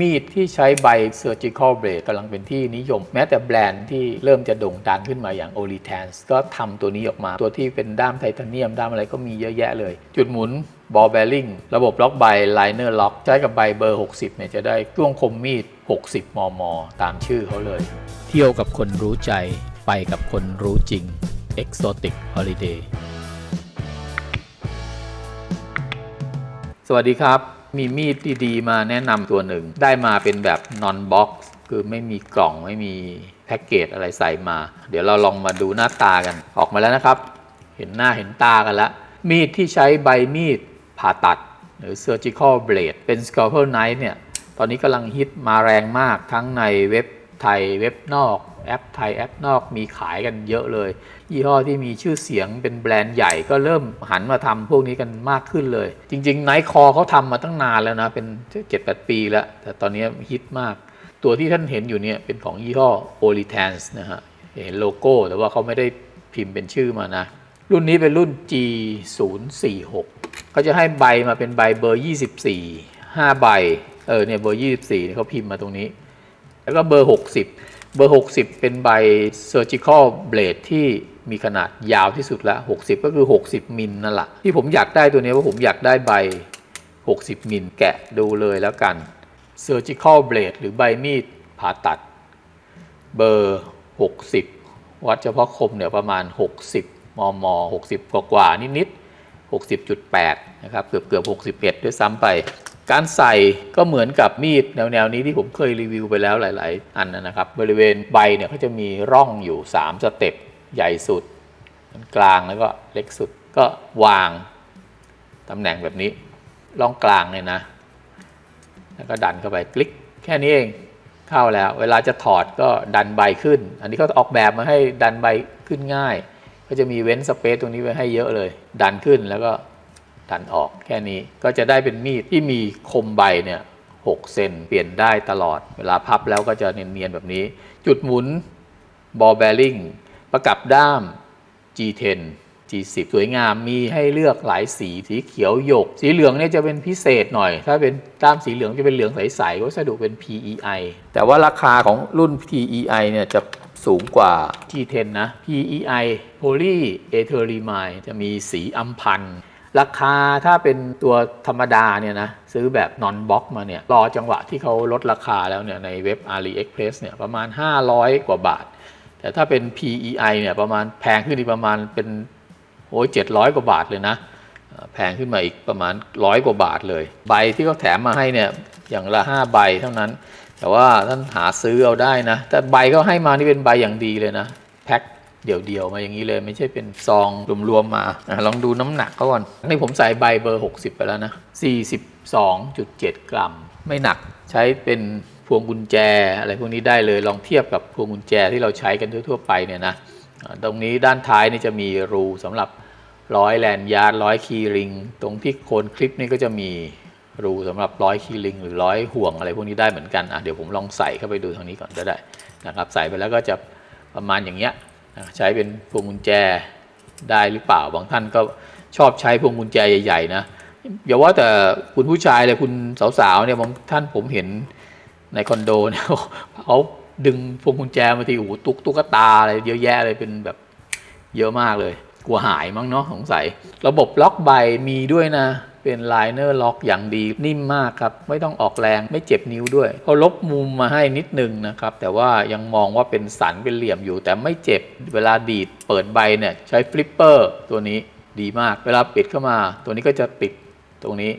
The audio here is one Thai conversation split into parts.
มีดที่ใช้ใบ surgical blade กำลังเป็นที่นิยม แม้แต่แบรนด์ที่เริ่มจะโด่งดังขึ้นมาอย่าง o l i t a n s ก็ทำตัวนี้ออกมา ตัวที่เป็นด้ามไทเทเนียม ด้ามอะไรก็มีเยอะแยะเลย จุดหมุน ball bearing ระบบล็อกใบ liner lock ใช้กับใบเบอร์ 60เนี่ยจะได้ช่วงคมมีด 60 มม ตามชื่อเขาเลย เที่ยวกับคนรู้ใจไปกับคนรู้จริง Exotic Holiday สวัสดีครับ มีมีดดีๆมาแนะนำตัวหนึ่ง ได้มาเป็นแบบ non box คือไม่มีกล่องไม่มีแพ็กเกจอะไรใส่มา เดี๋ยวเราลองมาดูหน้าตากันออกมาแล้วนะครับ เห็นหน้าเห็นตากันแล้วมีดที่ใช้ใบมีดผ่าตัด หรือ surgical blade เป็น scalpel knife เนี่ย ตอนนี้กำลังฮิตมาแรงมากทั้งในเว็บไทยเว็บนอก แอปไทยแอปนอกมีขายกันเยอะเลย ยี่ห้อที่มีชื่อเสียงเป็นแบรนด์ใหญ่ก็เริ่มหันมาทำพวกนี้กันมากขึ้นเลย จริงๆไนท์คอเขาทำมาตั้งนานแล้วนะ เป็น 7-8 ปีแล้ว แต่ตอนนี้ฮิตมาก ตัวที่ท่านเห็นอยู่เนี่ยเป็นของยี่ห้อ o l i t a n s นะฮะเห็นโลโก้แต่ว่าเขาไม่ได้พิมพ์เป็นชื่อมานะ รุ่นนี้เป็นรุ่น G046 เขาจะให้ใบมาเป็นใบเบอร์ 24 5 ใบ เออเนี่ยเบอร์ 24เนี่เขาพิมพ์มาตรงนี้ แล้วก็เบอร์ 60 เบอร์ 60 เป็นใบ surgical blade ที่มีขนาดยาวที่สุดละ 60 ก็คือ 60 มิลนั่นแหละที่ผมอยากได้ตัวนี้ว่าผมอยากได้ใบ 60 มิลแกะดูเลยแล้วกัน surgical blade หรือใบมีดผ่าตัด เบอร์ 60 วัดเฉพาะคมเนี่ยประมาณ 60 มม 60 กว่ากว่านิดๆ60.8 นะครับ เกือบเกือบ61 ด้วยซ้ำไป การใส่ก็เหมือนกับมีดแนวๆนี้ที่ผมเคยรีวิวไปแล้วหลาย ๆ อันนะครับ บริเวณใบเนี่ยเขาจะมีร่องอยู่ 3 สเต็ปใหญ่สุด กลางแล้วก็เล็กสุดก็วางตำแหน่งแบบนี้ ร่องกลางเนี่ยนะ แล้วก็ดันเข้าไปคลิกแค่นี้เองเข้าแล้ว เวลาจะถอดก็ดันใบขึ้น อันนี้เขาออกแบบมาให้ดันใบขึ้นง่าย ก็จะมีเว้นสเปซตรงนี้ไว้ให้เยอะเลย ดันขึ้นแล้วก็ ดันออกแค่นี้ก็จะได้เป็นมีดที่มีคมใบเนี่ย6เซนเปลี่ยนได้ตลอด เวลาพับแล้วก็จะเนียนๆแบบนี้ จุดหมุนบอลแบริ่งประกับด้าม G10 G10 สวยงามมีให้เลือกหลายสีสีเขียวหยก สีเหลืองเนี่ยจะเป็นพิเศษหน่อย ถ้าเป็นด้ามสีเหลืองจะเป็นเหลืองใสๆวัสดุเป็น PEI แต่ว่าราคาของรุ่น PEI เนี่ยจะสูงกว่า G10 นะ PEI Polyethylamide จะมีสีอัมพันธ์ ราคาถ้าเป็นตัวธรรมดาเนี่ยนะซื้อแบบนอนบ็อกมาเนี่ยรอจังหวะที่เขาลดราคาแล้วเนี่ยในเว็บ AliExpress เนี่ยประมาณ 500 กว่าบาท แต่ถ้าเป็น PEI เนี่ยประมาณแพงขึ้นอีกประมาณเป็นโอ้ย700กว่าบาทเลยนะ แพงขึ้นมาอีกประมาณร้อยกว่าบาทเลย ใบที่เขาแถมมาให้เนี่ยอย่างละ 5 ใบเท่านั้น แต่ว่าท่านหาซื้อเอาได้นะ แต่ใบเขาให้มานี่เป็นใบอย่างดีเลยนะ เดี่ยวๆมาอย่างนี้เลย ไม่ใช่เป็นซองรวมๆมาลองดูน้ำหนักเขาก่อนนี่ผมใส่ใบเบอร์ 60 ไปแล้วนะ 42.7 กรัม ไม่หนักใช้เป็นพวงกุญแจอะไรพวกนี้ได้เลยลองเทียบกับพวงกุญแจที่เราใช้กันทั่วๆไปเนี่ยนะตรงนี้ด้านท้ายนี่จะมีรูสำหรับร้อยแลนยาร์ดร้อยคีย์ริง ตรงที่โคนคลิปนี่ก็จะมีรูสำหรับร้อยคีย์ริง หรือร้อยห่วงอะไรพวกนี้ได้เหมือนกันอะเดี๋ยวผมลองใส่เข้าไปดูทางนี้ก่อนก็ได้นะครับ ใส่ไปแล้วก็จะประมาณอย่างเงี้ย ใช้เป็นพวงกุญแจได้หรือเปล่า บางท่านก็ชอบใช้พวงกุญแจใหญ่ๆนะอย่าว่าแต่คุณผู้ชายเลยคุณสาวๆเนี่ยบางท่านผมเห็นในคอนโดเนี่ยเขาดึงพวงกุญแจมาทีโอ้โหตุ๊กตุ๊กตาอะไรเยอะแยะเลยเป็นแบบเยอะมากเลย กลัวหายมั้งเนาะสงสัย ระบบล็อกใบมีด้วยนะ เป็นไลเนอร์ล็อกอย่างดีนิ่มมากครับ ไม่ต้องออกแรงไม่เจ็บนิ้วด้วยเขาลบมุมมาให้นิดนึงนะครับ แต่ว่ายังมองว่าเป็นสันเป็นเหลี่ยมอยู่ แต่ไม่เจ็บเวลาดีดเปิดใบเนี่ยใช้ฟลิปเปอร์ตัวนี้ดีมาก เวลาปิดเข้ามา ตัวนี้ก็จะติดตรงนี้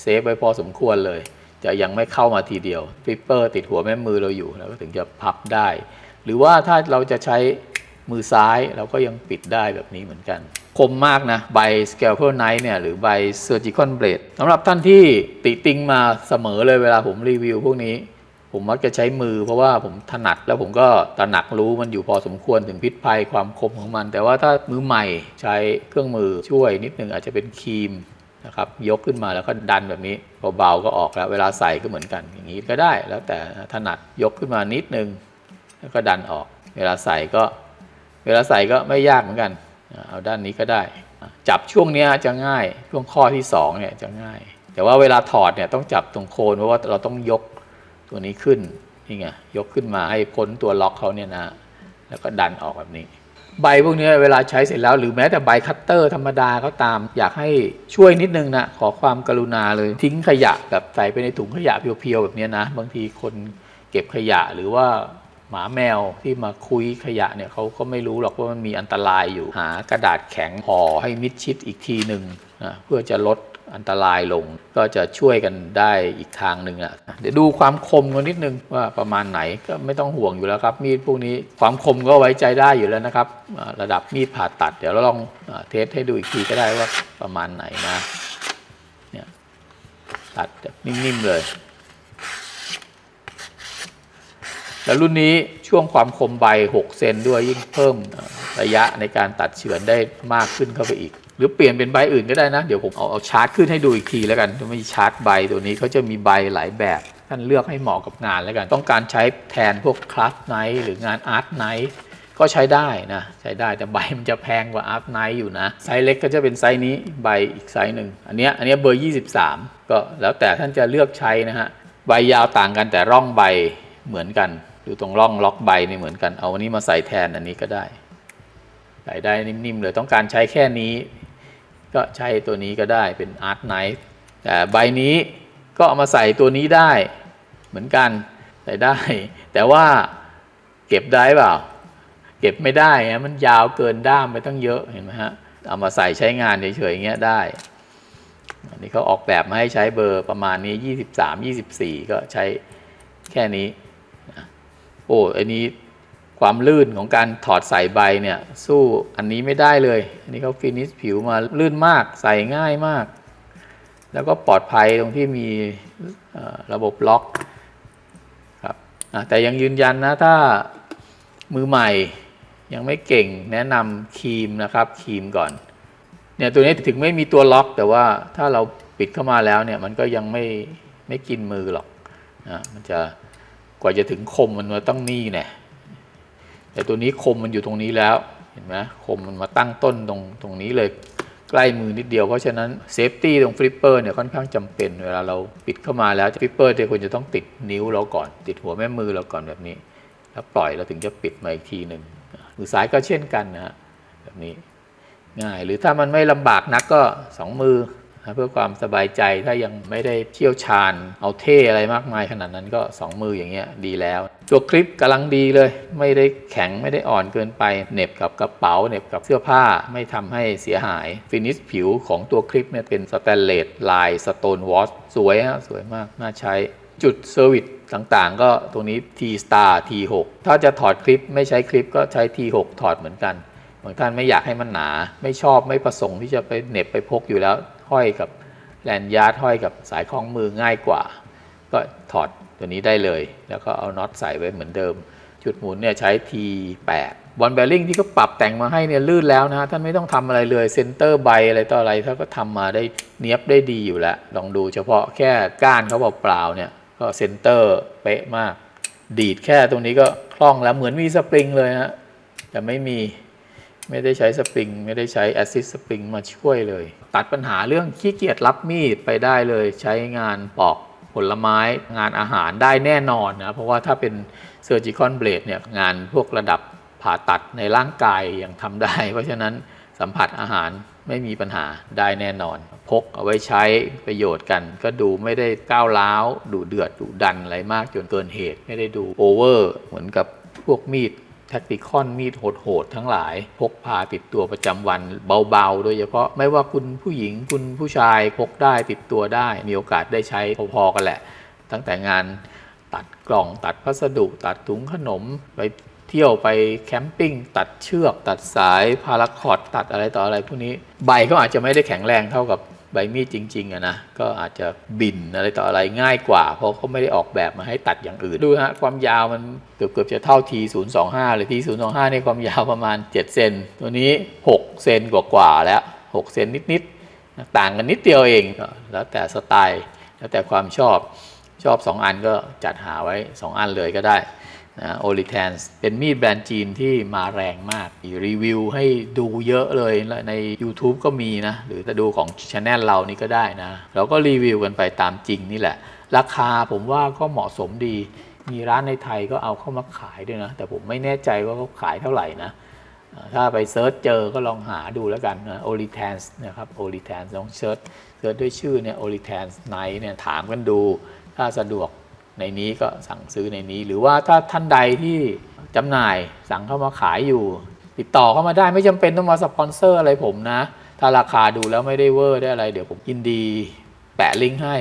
เซฟไว้พอสมควรเลย จะยังไม่เข้ามาทีเดียวฟลิปเปอร์ติดหัวแม่มือเราอยู่แล้วก็ถึงจะพับได้ หรือว่าถ้าเราจะใช้มือซ้ายเราก็ยังปิดได้แบบนี้เหมือนกัน คมมากนะใบ scalpel knife เนี่ยหรือใบ surgical blade สำหรับท่านที่ติติงมาเสมอเลยเวลาผมรีวิวพวกนี้ ผมมักจะใช้มือเพราะว่าผมถนัดแล้วผมก็ตระหนักรู้มันอยู่พอสมควรถึงพิษภัยความคมของมัน แต่ว่าถ้ามือใหม่ใช้เครื่องมือช่วยนิดนึงอาจจะเป็นครีมนะครับยกขึ้นมาแล้วก็ดันแบบนี้เบาๆก็ออกแล้วเวลาใส่ก็เหมือนกัน อย่างนี้ก็ได้แล้วแต่ถนัดยกขึ้นมานิดนึง แล้วก็ดันออก เวลาใส่ก็ เวลาใส่ก็ไม่ยากเหมือนกัน เอาด้านนี้ก็ได้ จับช่วงเนี้ยจะง่ายช่วงข้อที่สองเนี่ยจะง่าย แต่ว่าเวลาถอดเนี่ยต้องจับตรงโคนเพราะว่าเราต้องยกตัวนี้ขึ้นนี่ไงยกขึ้นมาให้พ้นตัวล็อกเขาเนี่ยนะแล้วก็ดันออกแบบนี้ ใบพวกนี้เวลาใช้เสร็จแล้วหรือแม้แต่ใบคัตเตอร์ธรรมดาก็ตาม อยากให้ช่วยนิดนึงนะขอความกรุณาเลยทิ้งขยะแบบใส่ไปในถุงขยะเพียวๆแบบนี้นะ บางทีคนเก็บขยะหรือว่า หมาแมวที่มาคุยขยะเนี่ยเขาก็ไม่รู้หรอกว่ามันมีอันตรายอยู่หากระดาษแข็งห่อให้มิดชิดอีกทีหนึ่งนะเพื่อจะลดอันตรายลงก็จะช่วยกันได้อีกทางหนึ่งอะเดี๋ยวดูความคมกันนิดนึงว่าประมาณไหนก็ไม่ต้องห่วงอยู่แล้วครับ มีดพวกนี้ความคมก็ไว้ใจได้อยู่แล้วนะครับ ระดับมีดผ่าตัด เดี๋ยวเราลองเทสให้ดูอีกทีก็ได้ว่าประมาณไหนนะเนี่ยตัดแบบนิ่มๆเลย แล้วรุ่นนี้ช่วงความคมใบ 6 เซนด้วยยิ่งเพิ่มระยะในการตัดเฉือนได้มากขึ้นเข้าไปอีก หรือเปลี่ยนเป็นใบอื่นก็ได้นะ เดี๋ยวผมเอาเอาชาร์จขึ้นให้ดูอีกทีแล้วกันจะมีชาร์จใบตัวนี้เขาจะมีใบหลายแบบท่านเลือกให้เหมาะกับงานแล้วกัน ต้องการใช้แทนพวกคลาสไนท์หรืองานอาร์ตไนท์ก็ใช้ได้นะ ใช้ได้แต่ใบมันจะแพงกว่าอาร์ตไนท์อยู่นะ ไซส์เล็กก็จะเป็นไซส์นี้ใบอีกไซส์หนึ่งอันนี้อันนี้เบอร์ 23 ก็แล้วแต่ท่านจะเลือกใช้นะฮะ ใบยาวต่างกันแต่ร่องใบเหมือนกัน ดูตรงร่องล็อกใบนี่เหมือนกัน เอาอันนี้มาใส่แทนอันนี้ก็ได้ ใส่ได้นิ่มๆเลยต้องการใช้แค่นี้ ก็ใช้ตัวนี้ก็ได้เป็นอาร์ตไนท์แต่ใบนี้ก็เอามาใส่ตัวนี้ได้ เหมือนกันใส่ได้ แต่ว่าเก็บได้เปล่า เก็บไม่ได้ฮะมันยาวเกินด้ามไปตั้งเยอะเห็นไหมฮะเอามาใส่ใช้งานเฉยๆอย่างเงี้ยได้อันนี้เขาออกแบบมาให้ใช้เบอร์ประมาณนี้ 23 24 ก็ใช้แค่นี้ โอ้อันนี้ความลื่นของการถอดใส่ใบเนี่ย สู้อันนี้ไม่ได้เลย อันนี้เขาฟินิชผิวมาลื่นมากใส่ง่ายมาก แล้วก็ปลอดภัยตรงที่มีระบบล็อกครับแต่ยังยืนยันนะถ้ามือใหม่ยังไม่เก่งแนะนำครีมนะครับครีมก่อนเนี่ยตัวนี้ถึงไม่มีตัวล็อก แต่ว่าถ้าเราปิดเข้ามาแล้วเนี่ยมันก็ยังไม่ไม่กินมือหรอกนะมันจะ กว่าจะถึงคมมันมาตั้งนี่เนี่ยแต่ตัวนี้คมมันอยู่ตรงนี้แล้ว เห็นไหมคมมันมาตั้งต้นตรงตรงนี้เลยใกล้มือนิดเดียว เพราะฉะนั้นเซฟตี้ตรงฟลิปเปอร์เนี่ยค่อนข้างจำเป็น เวลาเราปิดเข้ามาแล้วฟลิปเปอร์จะควรจะต้องติดนิ้วเราก่อน ติดหัวแม่มือเราก่อนแบบนี้ แล้วปล่อยเราถึงจะปิดมาอีกทีหนึ่งมือซ้ายก็เช่นกันนะฮะแบบนี้ง่ายหรือถ้ามันไม่ลำบากนักก็สองมือ นะเพื่อความสบายใจถ้ายังไม่ได้เชี่ยวชาญ เอาเท่อะไรมากมายขนาดนั้นก็สองมืออย่างเงี้ยดีแล้ว ตัวคลิปกำลังดีเลย ไม่ได้แข็งไม่ได้อ่อนเกินไปเน็บกับกระเป๋าเน็บกับเสื้อผ้าไม่ทำให้เสียหาย ฟินิชผิวของตัวคลิปเนี่ยเป็นสแตนเลสลายสโตนวอชสวยฮะสวยมากน่าใช้จุดเซอร์วิสต่างๆ ก็ตรงนี้ T Star T6 ถ้าจะถอดคลิปไม่ใช้คลิปก็ใช้ T6 ถอดเหมือนกันบางท่านไม่อยากให้มันหนา ไม่ชอบไม่ประสงค์ที่จะไปเน็บไปพกอยู่แล้ว ห้อยกับแลนยาร์ดห้อยกับสายคล้องมือง่ายกว่า ก็ถอดตัวนี้ได้เลย แล้วก็เอาน็อตใส่ไว้เหมือนเดิม จุดหมุนเนี่ยใช้ T8 บอลแบริ่งที่เขาปรับแต่งมาให้เนี่ยลื่นแล้วนะฮะท่านไม่ต้องทำอะไรเลยเซนเตอร์ใบอะไรต่ออะไรถ้านก็ทำมาได้เนี้ยบได้ดีอยู่แล้ว ลองดูเฉพาะแค่ก้านเขาเปล่าๆเนี่ยก็เซนเตอร์เป๊ะมาก ดีดแค่ตรงนี้ก็คล่องแล้วเหมือนมีสปริงเลยฮะแต่ไม่มี ไม่ได้ใช้สปริง ไม่ได้ใช้แอสซิสสปริงมาช่วยเลย ตัดปัญหาเรื่องขี้เกียจรับมีดไปได้เลย ใช้งานปอกผลไม้งานอาหารได้แน่นอนนะเพราะว่าถ้าเป็นเซอร์จิคอนเบลดเนี่ยงานพวกระดับผ่าตัดในร่างกายยังทำได้ เพราะฉะนั้นสัมผัสอาหารไม่มีปัญหาได้แน่นอน พกเอาไว้ใช้ประโยชน์กัน ก็ดูไม่ได้ก้าวร้าวดูเดือดดูดันอะไรมากจนเกินเหตุ ไม่ได้ดูโอเวอร์เหมือนกับพวกมีด แท็กติคอนมีดโหดๆทั้งหลาย พกพาติดตัวประจำวันเบาๆ โดยเฉพาะไม่ว่าคุณผู้หญิงคุณผู้ชายพกได้ติดตัวได้ มีโอกาสได้ใช้พอๆกันแหละ ตั้งแต่งานตัดกล่องตัดพัสดุ ตัดถุงขนมไปเที่ยวไปแคมปิ้งตัดเชือก ตัดสายพาราคอร์ดตัดอะไรต่ออะไรพวกนี้ ใบก็อาจจะไม่ได้แข็งแรงเท่ากับ ใบมีดจริงๆอะนะก็อาจจะบินอะไรต่ออะไรง่ายกว่า เพราะเขาไม่ได้ออกแบบมาให้ตัดอย่างอื่น ดูฮะความยาวมันเกือบเกือบจะเท่า T 0 2 5เลย T 0 2 5ในความยาวประมาณ 7 เซนตัวนี้ 6 เซนกว่าๆแล้ว 6 เซนนิดๆ ต่างกันนิดเดียวเองแล้วแต่สไตล์ แล้วแต่ความชอบชอบ 2 อันก็จัดหาไว้ 2 อันเลยก็ได้ นะโอลิแทนเป็นมีดแบรนด์จีนที่มาแรงมากรีวิวให้ดูเยอะเลยใน YouTube ก็มีนะ หรือจะดูของช n e l เรานี่ก็ได้นะ เราก็รีวิวกันไปตามจริงนี่แหละ ราคาผมว่าก็เหมาะสมดี มีร้านในไทยก็เอาเข้ามาขายด้วยนะ แต่ผมไม่แน่ใจว่าเขาขายเท่าไหร่นะ ถ้าไปเซิร์ชเจอก็ลองหาดูแล้วกันนะ o l i t a n s นะครับ o l i t a n s ลองเซิร์ชเซิร์ชด้วยชื่อเนี่ย o l i t a n s Night เนี่ยถามกันดู ถ้าสะดวก ในนี้ก็สั่งซื้อในนี้ หรือว่าถ้าท่านใดที่จำหน่ายสั่งเข้ามาขายอยู่ ติดต่อเข้ามาได้ไม่จำเป็นต้องมาสปอนเซอร์อะไรผมนะ ถ้าราคาดูแล้วไม่ได้เวอร์ได้อะไร เดี๋ยวผมยินดีแปะลิงก์ให้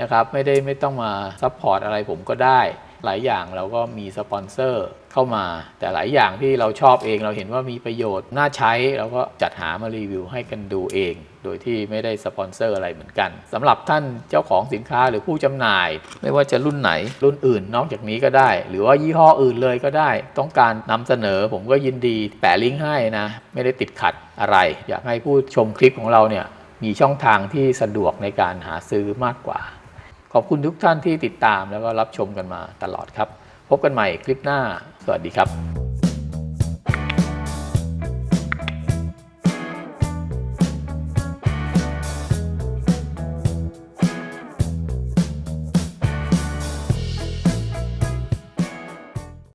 นะครับไม่ได้ไม่ต้องมาซัพพอร์ตอะไรผมก็ได้ หลายอย่างเราก็มีสปอนเซอร์เข้ามา แต่หลายอย่างที่เราชอบเองเราเห็นว่ามีประโยชน์น่าใช้เราก็จัดหามารีวิวให้กันดูเอง โดยที่ไม่ได้สปอนเซอร์อะไรเหมือนกันสำหรับท่านเจ้าของสินค้าหรือผู้จำหน่าย ไม่ว่าจะรุ่นไหนรุ่นอื่นนอกจากนี้ก็ได้ หรือว่ายี่ห้ออื่นเลยก็ได้ ต้องการนำเสนอผมก็ยินดีแปะลิงก์ให้นะ ไม่ได้ติดขัดอะไร อยากให้ผู้ชมคลิปของเราเนี่ยมีช่องทางที่สะดวกในการหาซื้อมากกว่า ขอบคุณทุกท่านที่ติดตามแล้วก็รับชมกันมาตลอดครับ พบกันใหม่คลิปหน้า สวัสดีครับ